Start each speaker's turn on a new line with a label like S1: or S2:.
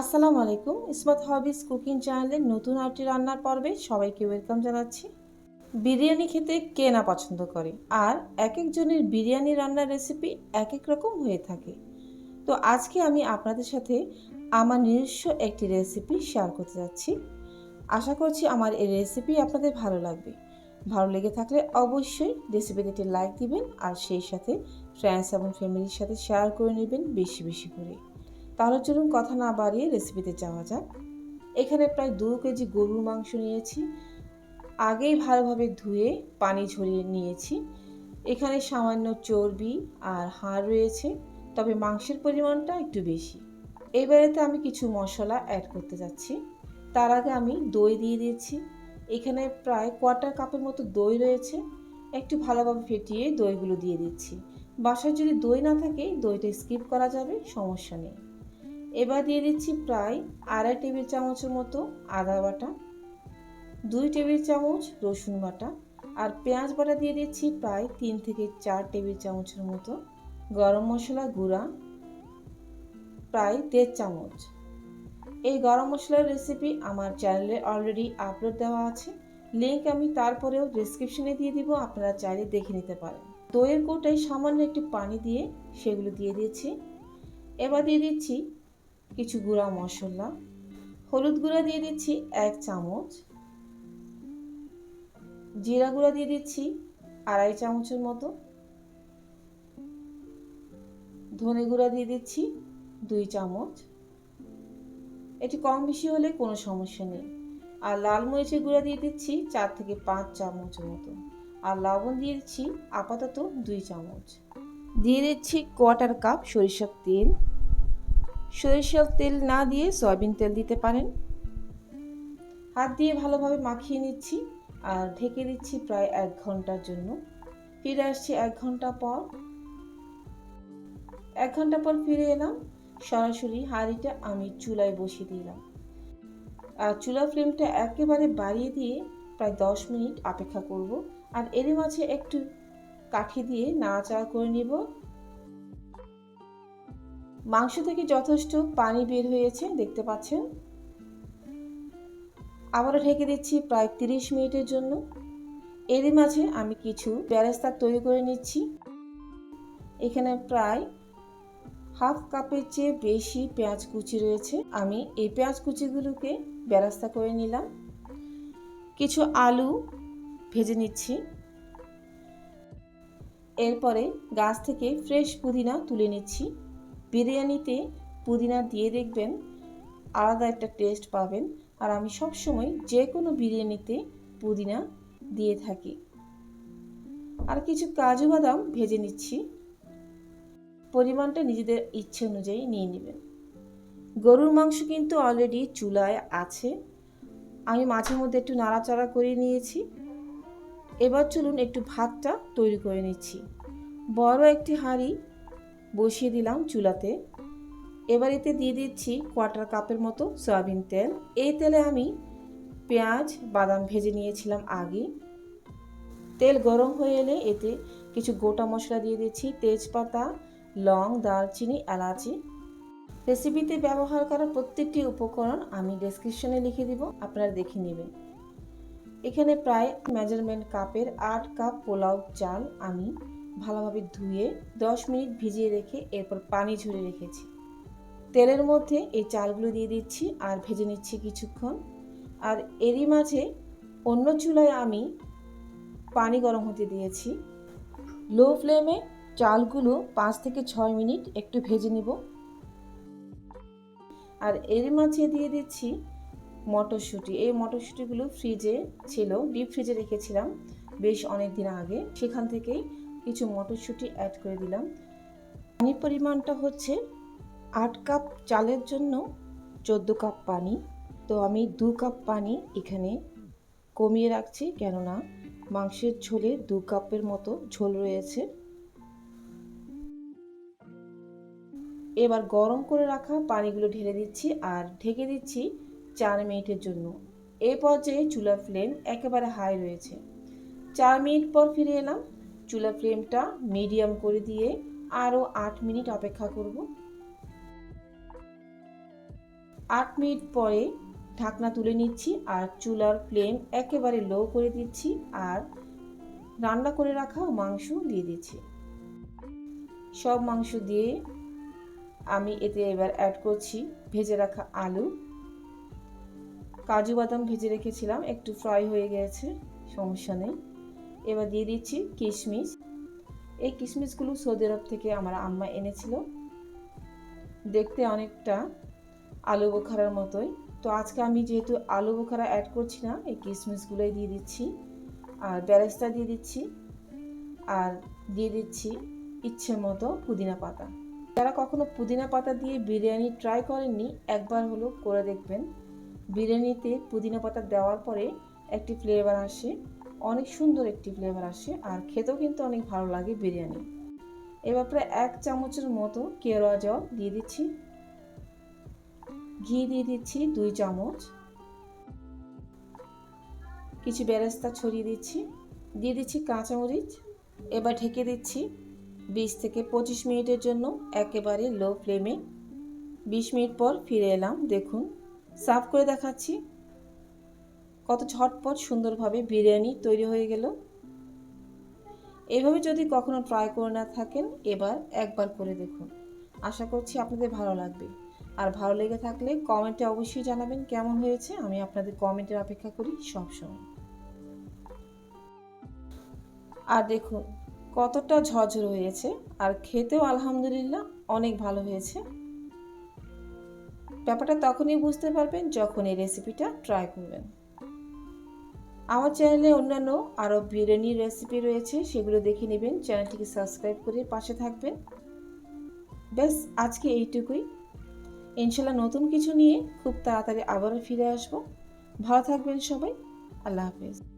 S1: আসসালামু আলাইকুম ইসমাত হবিস কুকিং চ্যানেলের নতুন আরটি রান্নার পর্বে সবাইকে ওয়েলকাম জানাচ্ছি। বিরিয়ানি খেতে কে না পছন্দ করে? আর এক একজনের বিরিয়ানি রান্নার রেসিপি এক এক রকম হয়ে থাকে। তো আজকে আমি আপনাদের সাথে আমার নিজস্ব একটি রেসিপি শেয়ার করতে যাচ্ছি। আশা করছি আমার এই রেসিপি আপনাদের ভালো লাগবে। ভালো লেগে থাকলে অবশ্যই রেসিপিতে একটি লাইক দিবেন আর সেই সাথে ফ্রেন্ডস এবং ফ্যামিলির সাথে শেয়ার করে নেবেন বেশি বেশি করে। তাহলে চলুন কথা না বাড়িয়ে রেসিপিতে যাওয়া যাক। এখানে প্রায় দু কেজি গরুর মাংস নিয়েছি। আগেই ভালোভাবে ধুয়ে পানি ঝরিয়ে নিয়েছি। এখানে সামান্য চর্বি আর হাড় রয়েছে, তবে মাংসের পরিমাণটা একটু বেশি। এবারেতে আমি কিছু মশলা অ্যাড করতে যাচ্ছি। তার আগে আমি দই দিয়ে দিয়েছি। এখানে প্রায় কোয়ার্টার কাপের মতো দই রয়েছে। একটু ভালোভাবে ফেটিয়ে দইগুলো দিয়ে দিচ্ছি। বাসায় যদি দই না থাকে, দইটা স্কিপ করা যাবে, সমস্যা নেই। এবার দিয়ে দিচ্ছি প্রায় আড়াই টেবিল চামচের মতো আদা বাটা, দুই টেবিল চামচ রসুন বাটা আর পেঁয়াজ বাটা দিয়ে দিচ্ছি প্রায় তিন থেকে চার টেবিল চামচের মতো গরম মশলা গুঁড়া, প্রায় দেড় চামচ। এই গরম মশলার রেসিপি আমার চ্যানেলে অলরেডি আপলোড দেওয়া আছে। লিঙ্ক আমি তারপরেও ডিসক্রিপশনে দিয়ে দিব, আপনারা চাইলে দেখে নিতে পারেন। দইয়ের কোটায় সামান্য একটু পানি দিয়ে সেগুলো দিয়ে দিয়েছি। এবার দিয়ে দিচ্ছি কিছু গুঁড়া মশলা। হলুদ গুঁড়া দিয়ে দিচ্ছি এক চামচ। জিরা গুঁড়া দিয়ে দিচ্ছি আড়াই চামচের মতো। ধনে গুঁড়া দিয়ে দিচ্ছি দুই চামচ। এটি কম বেশি হলে কোনো সমস্যা নেই। আর লাল মরিচের গুঁড়া দিয়ে দিচ্ছি চার থেকে পাঁচ চামচের মতো। আর লবণ দিয়ে দিচ্ছি আপাতত দুই চামচ। দিয়ে দিচ্ছি কোয়ার্টার কাপ সরিষার তেল। সরিষার তেল না দিয়ে সয়াবিন তেল দিতে পারেন। হাত দিয়ে ভালোভাবে মাখিয়ে নিচ্ছি আর ঢেকে দিচ্ছি প্রায় এক ঘণ্টার জন্য। ফিরে আসছি এক ঘণ্টা পর। এক ঘণ্টা পর ফিরে এলাম। সরাসরি হাঁড়িটা আমি চুলায় বসিয়ে দিলাম। আর চুলা ফ্লেমটা একেবারে বাড়িয়ে দিয়ে প্রায় দশ মিনিট অপেক্ষা করব। আর এর মাঝে একটু কাঠি দিয়ে নাড়াচাড়া করে নিব। মাংস থেকে যথেষ্ট পানি বের হয়েছে, দেখতে পাচ্ছেন। আবারও ঢেকে দিচ্ছি প্রায় তিরিশ মিনিটের জন্য। এরই মাঝে আমি কিছু ব্যারেস্তা তৈরি করে নিচ্ছি। এখানে প্রায় হাফ কাপের চেয়ে বেশি পেঁয়াজ কুচি রয়েছে। আমি এই পেঁয়াজ কুচিগুলোকে ব্যারাস্তা করে নিলাম। কিছু আলু ভেজে নিচ্ছি। এরপরে গাছ থেকে ফ্রেশ পুদিনা তুলে নিচ্ছি। বিরিয়ানিতে পুদিনা দিয়ে দেখবেন আলাদা একটা টেস্ট পাবেন। আর আমি সবসময় যে কোনো বিরিয়ানিতে পুদিনা দিয়ে থাকি। আর কিছু কাজু বাদাম ভেজে নিচ্ছি। পরিমাণটা নিজেদের ইচ্ছে অনুযায়ী নিয়ে নেবেন। গরুর মাংস কিন্তু অলরেডি চুলায় আছে। আমি মাঝে মধ্যে একটু নাড়াচাড়া করে নিয়েছি। এবার চলুন একটু ভাতটা তৈরি করে নিচ্ছি। বড় একটি হাঁড়ি বসিয়ে দিলাম চুলাতে। এবার এতে দিয়ে দিচ্ছি কোয়ার্টার কাপের মতো সয়াবিন তেল। এই তেলে আমি পেঁয়াজ, বাদাম ভেজে নিয়েছিলাম আগে। তেল গরম হয়ে এলে এতে কিছু গোটা মশলা দিয়ে দিচ্ছি, তেজপাতা, লং, দারচিনি, এলাচি। রেসিপিতে ব্যবহার করা প্রত্যেকটি উপকরণ আমি ডেসক্রিপশনে লিখে দিব, আপনারা দেখে নেবেন। এখানে প্রায় মেজারমেন্ট কাপের আট কাপ পোলাও চাল আমি ভালোভাবে ধুয়ে দশ মিনিট ভিজিয়ে রেখে এরপর পানি ঝরে রেখেছি। তেলের মধ্যে এই চালগুলো দিয়ে দিচ্ছি আর ভেজে নিচ্ছি কিছুক্ষণ। আর এরই মাঝে অন্য চুলায় আমি পানি গরম হতে দিয়েছি। লো ফ্লেমে চালগুলো পাঁচ থেকে ছয় মিনিট একটু ভেজে নিব। আর এর মাঝে দিয়ে দিচ্ছি মটরশুঁটি। এই মটরশুঁটিগুলো ফ্রিজে ছিল, ডিপ ফ্রিজে রেখেছিলাম বেশ অনেক দিন আগে। সেখান থেকেই কিছু মটরশুঁটি অ্যাড করে দিলাম। পানির পরিমাণটা হচ্ছে আট কাপ চালের জন্য চোদ্দ কাপ পানি। তো আমি দু কাপ পানি এখানে কমিয়ে রাখছি, কেননা মাংসের ঝোলে দু কাপের মতো ঝোল রয়েছে। এবার গরম করে রাখা পানিগুলো ঢেলে দিচ্ছি আর ঢেকে দিচ্ছি চার মিনিটের জন্য। এ পর্যায়ে চুলার ফ্লেম একেবারে হাই রয়েছে। চার মিনিট পর ফিরে এলাম। চুলা ফ্লেমটা মিডিয়াম করে দিয়ে আরও আট মিনিট অপেক্ষা করব। আট মিনিট পরে ঢাকনা তুলে নিচ্ছি আর চুলার ফ্লেম একেবারে লো করে দিচ্ছি আর রান্না করে রাখা মাংস দিয়ে দিচ্ছি। সব মাংস দিয়ে আমি এতে এবার অ্যাড করছি ভেজে রাখা আলু। কাজু বাদাম ভেজে রেখেছিলাম, একটু ফ্রাই হয়ে গেছে, সমস্যা নেই। এবার দিয়ে দিচ্ছি কিশমিশ। এই কিশমিশগুলো সৌদি আরব থেকে আমার আম্মা এনেছিল। দেখতে অনেকটা আলু বোখারার মতোই। তো আজকে আমি যেহেতু আলু বোখারা অ্যাড করছি না, এই কিশমিশগুলোই দিয়ে দিচ্ছি। আর ব্যারেস্তা দিয়ে দিচ্ছি। আর দিয়ে দিচ্ছি ইচ্ছে মতো পুদিনা পাতা। যারা কখনো পুদিনা পাতা দিয়ে বিরিয়ানি ট্রাই করেননি, একবার হলো করে দেখবেন। বিরিয়ানিতে পুদিনা পাতা দেওয়ার পরে একটি ফ্লেভার আসে। অনেক সুন্দর একটি ফ্লেভার আসে, আর খেতেও কিন্তু অনেক ভালো লাগে বিরিয়ানি। এবার প্রায় এক চামচের মতো কেরোয়া জল দিয়ে দিচ্ছি। ঘি দিয়ে দিচ্ছি দুই চামচ। কিছু বেরেস্তা ছড়িয়ে দিচ্ছি। দিয়ে দিচ্ছি কাঁচামরিচ। এবার ঢেকে দিচ্ছি বিশ থেকে পঁচিশ মিনিটের জন্য একেবারে লো ফ্লেমে বিশ মিনিট পর ফিরে এলাম, দেখুন সাফ করে দেখাচ্ছি। কত ঝটপট সুন্দরভাবে বিরিয়ানি তৈরি হয়ে গেল। এভাবে যদি কখনো ট্রাই করে না থাকেন, এবার একবার করে দেখুন। আশা করছি আপনাদের ভালো লাগবে। আর ভালো লেগে থাকলে কমেন্টে অবশ্যই জানাবেন কেমন হয়েছে। আমি আপনাদের কমেন্টের অপেক্ষা করি সবসময়। আর দেখুন, কতটা ঝরঝর হয়েছে। আর খেতেও আলহামদুলিল্লাহ অনেক ভালো হয়েছে। ব্যাপারটা তখনই বুঝতে পারবেন যখন এই রেসিপিটা ট্রাই করবেন। আমার চ্যানেলে অন্যান্য আরও বিরিয়ানির রেসিপি রয়েছে, সেগুলো দেখে নেবেন। চ্যানেলটিকে সাবস্ক্রাইব করে পাশে থাকবেন। ব্যাস, আজকে এইটুকুই। ইনশাল্লাহ নতুন কিছু নিয়ে খুব তাড়াতাড়ি আবারও ফিরে আসব। ভালো থাকবেন সবাই। আল্লাহ হাফেজ।